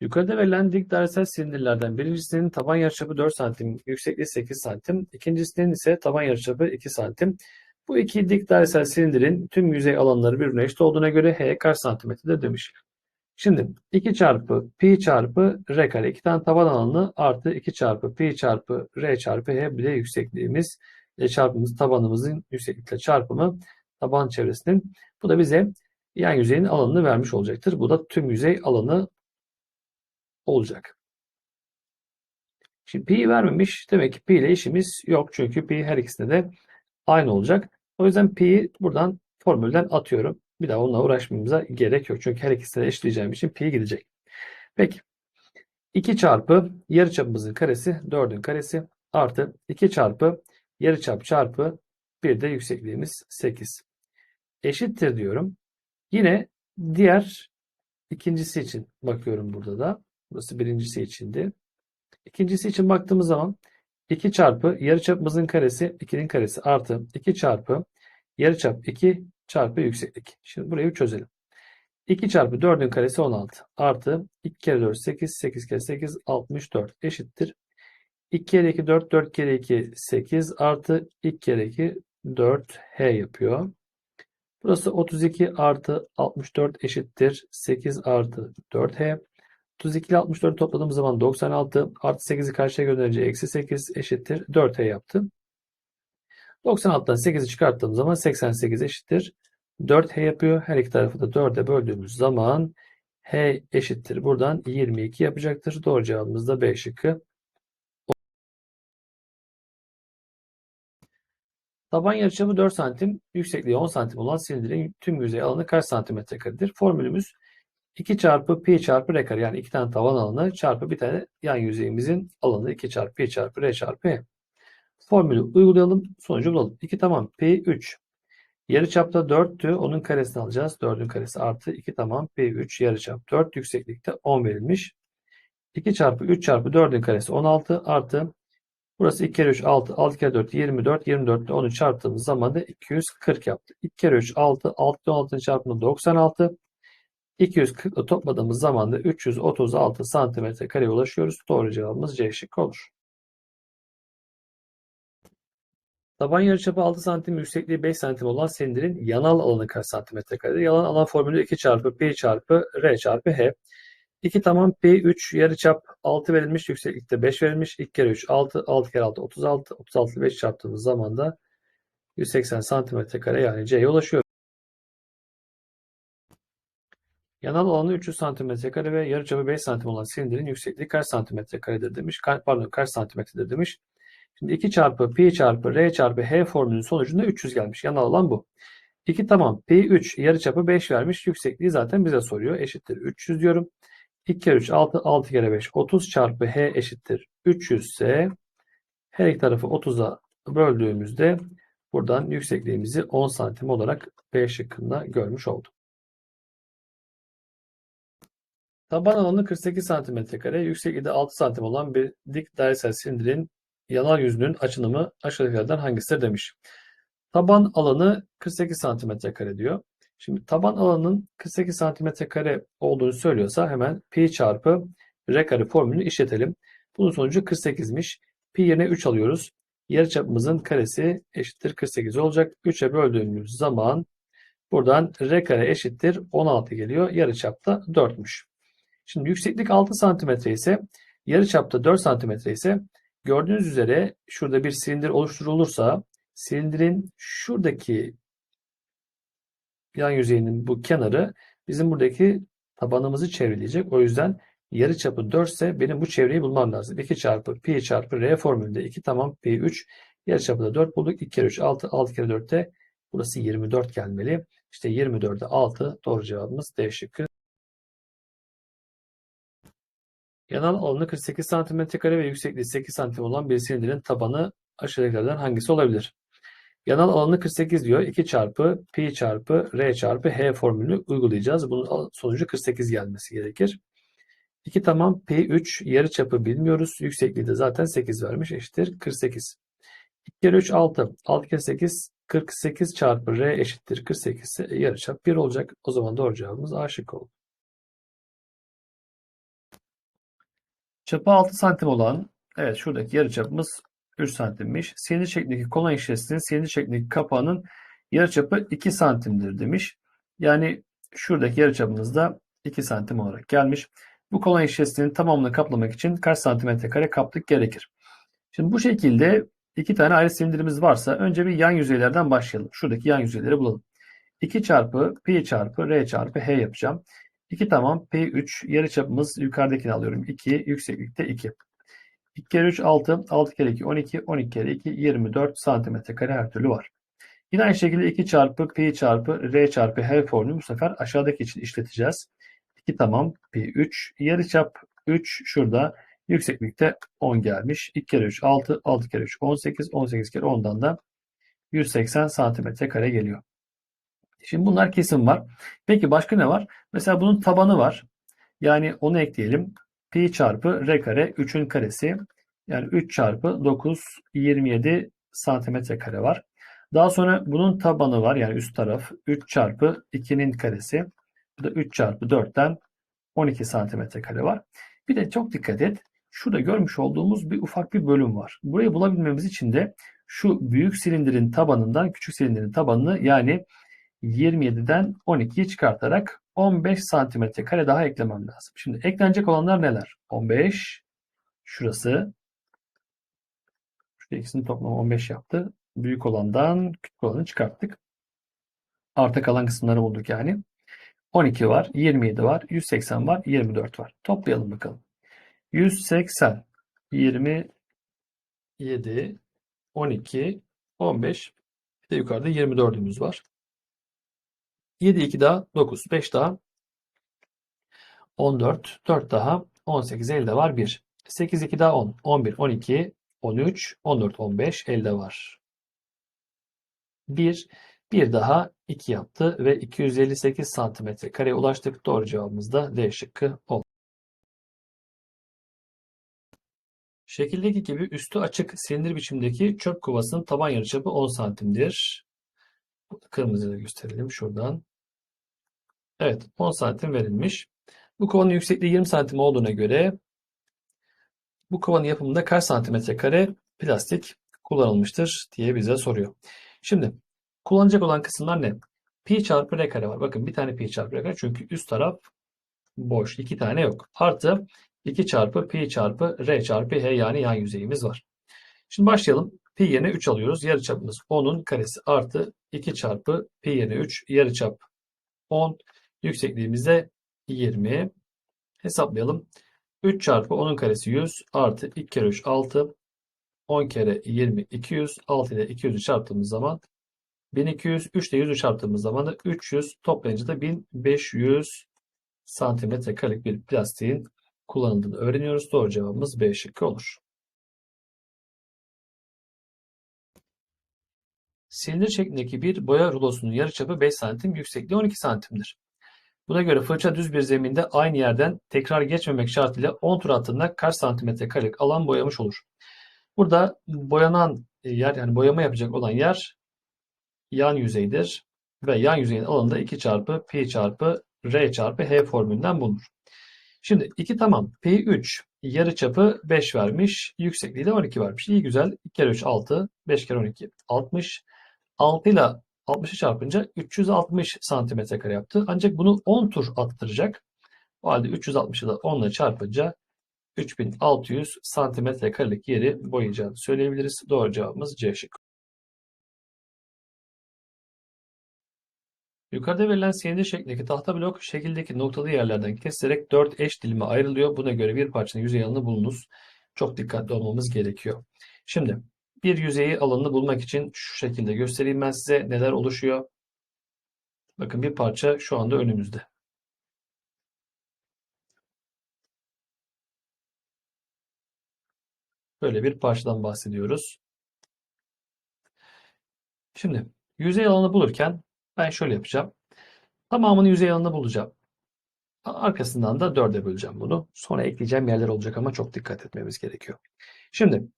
Yukarıda verilen dik dairesel silindirlerden birincisinin taban yarıçapı 4 santim, yüksekliği 8 santim, ikincisinin ise taban yarıçapı 2 santim. Bu iki dik dairesel silindirin tüm yüzey alanları birbirine eşit olduğuna göre h kaç santimetredir demiş. Şimdi 2 çarpı pi çarpı r kare iki tane taban alanı artı 2 çarpı pi çarpı r çarpı h bir de yüksekliğimiz ile çarpımımız tabanımızın yükseklikle çarpımı taban çevresinin. Bu da bize yan yüzeyin alanını vermiş olacaktır. Bu da tüm yüzey alanı olacak. Şimdi pi vermemiş. Demek ki pi ile işimiz yok. Çünkü pi her ikisinde de aynı olacak. O yüzden pi'yi buradan formülden atıyorum. Bir daha onunla uğraşmamıza gerek yok. Çünkü her ikisine eşleyeceğim için pi gidecek. Peki. 2 çarpı yarıçapımızın karesi 4'ün karesi artı 2 çarpı yarıçap çarpı bir de yüksekliğimiz 8. Eşittir diyorum. Yine diğer ikincisi için bakıyorum burada da. Burası birincisi içindi. İkincisi için baktığımız zaman 2 çarpı yarıçapımızın karesi 2'nin karesi artı 2 çarpı yarıçap 2 çarpı yükseklik. Şimdi burayı çözelim. 2 çarpı 4'ün karesi 16 artı 2 kere 4 8 8 kere 8 64 eşittir. 2 kere 2 4 4 kere 2 8 artı 2 kere 2 4 h yapıyor. Burası 32 artı 64 eşittir. 8 artı 4h. 32 ile 64 topladığımız zaman 96 artı 8'i karşıya gönderince eksi 8 eşittir 4h yaptı. 96'dan 8'i çıkarttığım zaman 88 eşittir 4h yapıyor. Her iki tarafı da 4'e böldüğümüz zaman h eşittir. Buradan 22 yapacaktır. Doğru cevabımız da B şıkkı. Taban yarıçapı 4 santim, yüksekliği 10 santim olan silindirin tüm yüzey alanı kaç santimetre karedir? Formülümüz 2 çarpı pi çarpı r kare yani iki tane tavan alanı çarpı bir tane yan yüzeyimizin alanı 2 çarpı pi çarpı r çarpı. Formülü uygulayalım. Sonucu bulalım. 2 tamam. Pi 3. Yarıçapta 4'tü. Onun karesini alacağız. 4'ün karesi artı 2 tamam. Pi 3 yarıçap 4. Yükseklikte 10 verilmiş. 2 çarpı 3 çarpı 4'ün karesi 16 artı burası 2 kere 3 6 6 kere 4 24 24 ile 10'u çarptığımız zaman da 240 yaptı. 2 kere 3 6 6 ile 16'nın çarpımı 96 240 ile topladığımız zaman da 336 santimetre kareye ulaşıyoruz. Doğru cevabımız C şıkkı olur. Taban yarıçapı 6 santim, yüksekliği 5 santim olan silindirin yanal alanı kaç santimetre karedir? Yanal alan formülü 2 çarpı pi çarpı r çarpı h. 2 tamam pi 3 yarıçap 6 verilmiş, yükseklikte 5 verilmiş. 2 kere 3 6, 6 kere 6 36, 36 ile 5 çarptığımız zaman da 180 santimetre kare yani C'ye ulaşıyor. Yanal alanı 300 santimetre kare ve yarıçapı 5 santim olan silindirin yüksekliği kaç santimetre karedir demiş. Pardon kaç santimetredir demiş. Şimdi 2 çarpı pi çarpı r çarpı h formülünün sonucunda 300 gelmiş. Yanal alan bu. 2 tamam. Pi 3 yarıçapı 5 vermiş. Yüksekliği zaten bize soruyor. Eşittir 300 diyorum. 2 kere 3 6 6 kere 5 30 çarpı h eşittir 300 ise her iki tarafı 30'a böldüğümüzde buradan yüksekliğimizi 10 santim olarak B şıkkında görmüş olduk. Taban alanı 48 cm yüksekliği de 6 santim olan bir dik dairesel silindirin yanal yüzünün açınımı aşağıdakilerden hangisidir demiş. Taban alanı 48 cm diyor. Şimdi taban alanının 48 cm olduğunu söylüyorsa hemen pi çarpı r kare formülünü işletelim. Bunun sonucu 48'miş. Pi yerine 3 alıyoruz. Yarıçapımızın karesi eşittir 48 olacak. 3'e böldüğümüz zaman buradan r kare eşittir 16 geliyor. Yarıçap da 4'müş. Şimdi yükseklik 6 cm ise yarıçapta 4 cm ise gördüğünüz üzere şurada bir silindir oluşturulursa silindirin şuradaki yan yüzeyinin bu kenarı bizim buradaki tabanımızı çevreleyecek. O yüzden yarıçapı 4 ise benim bu çevreyi bulmam lazım. 2 çarpı pi çarpı r formülünde 2 tamam pi 3 yarıçapı da 4 bulduk. 2 kere 3 6 6 kere 4 de burası 24 gelmeli. İşte 24'e 6 doğru cevabımız D şıkkı. Yanal alanı 48 cm ve yüksekliği 8 cm olan bir silindirin tabanı aşağıdakilerden hangisi olabilir? Yanal alanı 48 diyor. 2 çarpı pi çarpı r çarpı h formülünü uygulayacağız. Bunun sonucu 48 gelmesi gerekir. 2 tamam pi 3 yarıçapı bilmiyoruz. Yüksekliği de zaten 8 vermiş eşittir 48. 2 kere 3 6. 6 kere 8 48 çarpı r eşittir 48 ise yarıçap 1 olacak. O zaman doğru cevabımız A şıkkı oldu. Çapı 6 santim olan, evet şuradaki yarıçapımız 3 santimmiş. Silindir şeklindeki kolon şişesinin silindir şeklindeki kapağının yarıçapı 2 santimdir demiş. Yani şuradaki yarıçapımız da 2 santim olarak gelmiş. Bu kolon şişesinin tamamını kaplamak için kaç santimetre kare kaplık gerekir? Şimdi bu şekilde iki tane ayrı silindirimiz varsa önce bir yan yüzeylerden başlayalım. Şuradaki yan yüzeyleri bulalım. 2 çarpı pi çarpı r çarpı h yapacağım. 2 tamam. P3 yarıçapımız yukarıdakini alıyorum. 2 yükseklikte 2. 2 kere 3 6. 6 kere 2 12. 12 kere 2 24 santimetre kare her türlü var. Yine aynı şekilde 2 çarpı pi çarpı r çarpı h formülü bu sefer aşağıdaki için işleteceğiz. 2 tamam. Pi 3. Yarıçap 3 şurada. Yükseklikte 10 gelmiş. 2 kere 3 6. 6 kere 3 18. 18 kere 10'dan da 180 santimetre kare geliyor. Şimdi bunlar kesin var. Peki başka ne var? Mesela bunun tabanı var. Yani onu ekleyelim. Pi çarpı r kare 3'ün karesi. Yani 3 çarpı 9 27 santimetre kare var. Daha sonra bunun tabanı var. Yani üst taraf 3 çarpı 2'nin karesi. Bu da 3 çarpı 4'ten 12 santimetre kare var. Bir de çok dikkat et. Şurada görmüş olduğumuz bir ufak bir bölüm var. Burayı bulabilmemiz için de şu büyük silindirin tabanından küçük silindirin tabanını yani 27'den 12'yi çıkartarak 15 santimetre kare daha eklemem lazım. Şimdi eklenecek olanlar neler? 15 şurası şu ikisinin toplamı 15 yaptı. Büyük olandan küçük olanı çıkarttık. Arta kalan kısımları bulduk yani. 12 var, 27 var, 180 var, 24 var. Toplayalım bakalım. 180, 27, 12, 15. Bir de yukarıda 24'ümüz var. 7 2 daha 9. 5 daha 14. 4 daha 18. Elde var 1. 8 2 daha 10. 11 12 13 14 15 elde var. 1 bir daha 2 yaptı ve 258 santimetre kareye ulaştık. Doğru cevabımız da D şıkkı oldu. Şekildeki gibi üstü açık silindir biçimdeki çöp kovasının taban yarıçapı 10 santimdir. Kırmızıyla gösterelim şuradan. Evet 10 santim verilmiş. Bu kovanın yüksekliği 20 santim olduğuna göre bu kovanın yapımında kaç santimetre kare plastik kullanılmıştır diye bize soruyor. Şimdi kullanacak olan kısımlar ne? Pi çarpı r kare var. Bakın bir tane pi çarpı r kare çünkü üst taraf boş. iki tane yok. Artı 2 çarpı pi çarpı r çarpı h yani yan yüzeyimiz var. Şimdi başlayalım. Pi yerine 3 alıyoruz. Yarıçapımız 10'un karesi artı 2 çarpı pi yerine 3 yarıçap 10 Yüksekliğimizde 20. Hesaplayalım. 3 çarpı 10'un karesi 100 artı 2 kere 3 6. 10 kere 20 200. 6 ile 200'ü çarptığımız zaman 1200. 3 ile 100'ü çarptığımız zaman da 300. Toplayınca da 1500 santimetre karelik bir plastiğin kullanıldığını öğreniyoruz. Doğru cevabımız B şıkkı olur. Silindir şeklindeki bir boya rulosunun yarıçapı 5 santim, yüksekliği 12 santimdir. Buna göre fırça düz bir zeminde aynı yerden tekrar geçmemek şartıyla 10 tur attığında kaç santimetre karelik alan boyamış olur? Burada boyanan yer yani boyama yapacak olan yer yan yüzeydir ve yan yüzeyin alanı da 2 çarpı pi çarpı r çarpı h formülünden bulunur. Şimdi 2 tamam. Pi 3 yarı çapı 5 vermiş. Yüksekliği de 12 vermiş. İyi güzel. 2 kere 3 6. 5 kere 12 60. 6 ile 60'ı çarpınca 360 santimetre kare yaptı. Ancak bunu 10 tur attıracak. O halde 360'ı da 10 ile çarpınca 3600 santimetre karelik yeri boyayacağını söyleyebiliriz. Doğru cevabımız C şıkkı. Yukarıda verilen silindir şeklindeki tahta blok şekildeki noktalı yerlerden kesilerek 4 eş dilime ayrılıyor. Buna göre bir parçanın yüzey alanı bulunuz. Çok dikkatli olmamız gerekiyor. Şimdi bir yüzeyi alanını bulmak için şu şekilde göstereyim ben size neler oluşuyor. Bakın bir parça şu anda önümüzde. Böyle bir parçadan bahsediyoruz. Şimdi yüzey alanı bulurken ben şöyle yapacağım. Tamamını yüzey alanını bulacağım. Arkasından da 4'e böleceğim bunu. Sonra ekleyeceğim yerler olacak ama çok dikkat etmemiz gerekiyor. Şimdi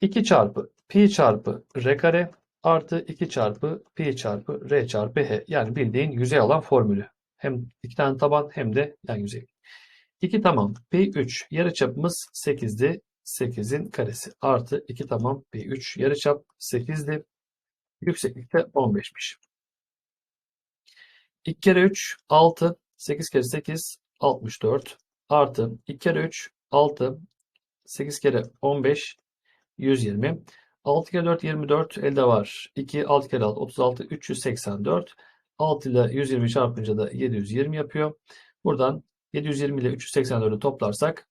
2 çarpı pi çarpı r kare artı 2 çarpı pi çarpı r çarpı h. Yani bildiğin yüzey alan formülü. Hem iki tane taban hem de yan yüzey. 2 tamam pi 3 yarıçapımız 8'di. 8'in karesi artı 2 tamam pi 3 yarıçap 8'di. Yükseklikte 15'miş. 2 kere 3 6 8 kere 8 64 artı 2 kere 3 6 8 kere 15 120 6 kere 4 24 elde var. 2 6 kere 6 36 384 6 ile 120 çarpınca da 720 yapıyor. Buradan 720 ile 384'ü toplarsak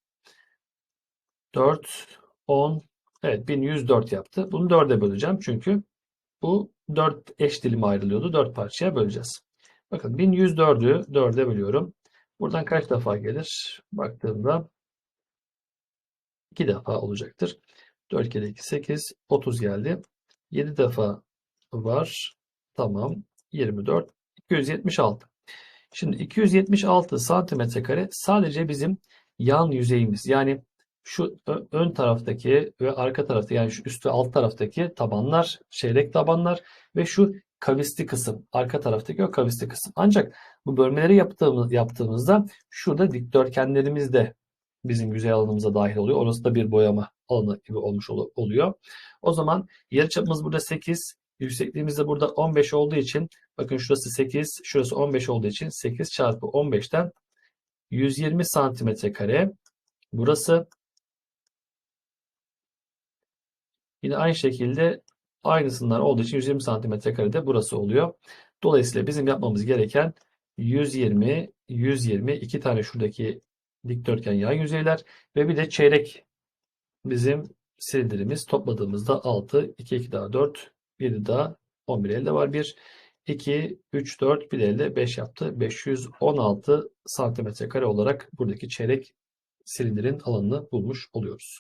4 10 evet 1104 yaptı. Bunu 4'e böleceğim çünkü bu 4 eş dilime ayrılıyordu. 4 parçaya böleceğiz. Bakın 1104'ü 4'e bölüyorum. Buradan kaç defa gelir? Baktığımda 2 defa olacaktır. 4 kere 2 8 30 geldi. 7 defa var. Tamam. 24 276. Şimdi 276 santimetre kare sadece bizim yan yüzeyimiz. Yani şu ön taraftaki ve arka tarafta yani şu üst ve alt taraftaki tabanlar, çeyrek tabanlar ve şu kavisli kısım, arka taraftaki o kavisli kısım. Ancak bu bölmeleri yaptığımız, yaptığımızda şurada dikdörtgenlerimiz de bizim yüzey alanımıza dahil oluyor. Orası da bir boyama alanı gibi olmuş olu- oluyor. O zaman yarıçapımız burada 8, yüksekliğimiz de burada 15 olduğu için bakın şurası 8, şurası 15 olduğu için 8 çarpı 15'ten 120 santimetre kare. Burası yine aynı şekilde aynısından olduğu için 120 santimetre kare de burası oluyor. Dolayısıyla bizim yapmamız gereken 120, 120, iki tane şuradaki dikdörtgen yan yüzeyler ve bir de çeyrek bizim silindirimiz topladığımızda 6, 2, 2 daha 4, 1 daha 11 elde var. 1, 2, 3, 4, bir de elde 5 yaptı. 516 santimetre kare olarak buradaki çeyrek silindirin alanını bulmuş oluyoruz.